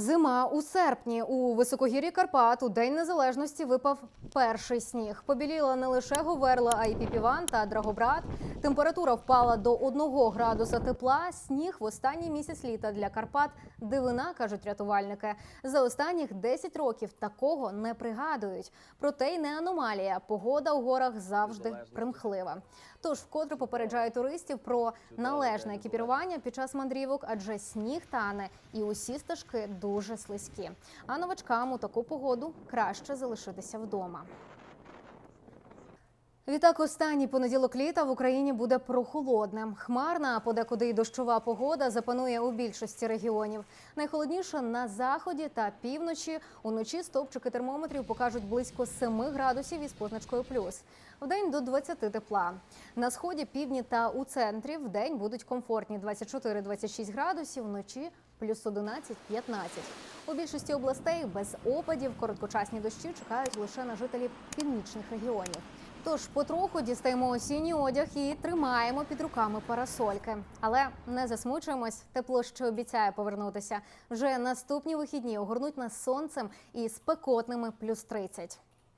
Зима у серпні у високогір'ї Карпат у День Незалежності випав перший сніг. Побіліла не лише Говерла, а й Піпіван та Драгобрат. Температура впала до 1 градуса тепла. Сніг в останній місяць літа для Карпат дивина, кажуть рятувальники. За останніх 10 років такого не пригадують. Проте й не аномалія. Погода у горах завжди примхлива. Тож вкотре попереджає туристів про належне екіпірування під час мандрівок, адже сніг тане і усі стежки дуже слизькі. А новачкам у таку погоду краще залишитися вдома. Відтак, останній понеділок літа в Україні буде прохолодним. Хмарна, а подекуди й дощова погода запанує у більшості регіонів. Найхолодніше на заході та півночі. Уночі стовпчики термометрів покажуть близько 7 градусів із позначкою плюс. Вдень до 20 тепла. На сході, півдні та у центрі вдень будуть комфортні 24-26 градусів, вночі плюс 11-15. У більшості областей без опадів короткочасні дощі чекають лише на жителів північних регіонів. Тож потроху дістаємо осінній одяг і тримаємо під руками парасольки. Але не засмучуємось, тепло ще обіцяє повернутися. Вже наступні вихідні огорнуть нас сонцем і спекотними плюс 30.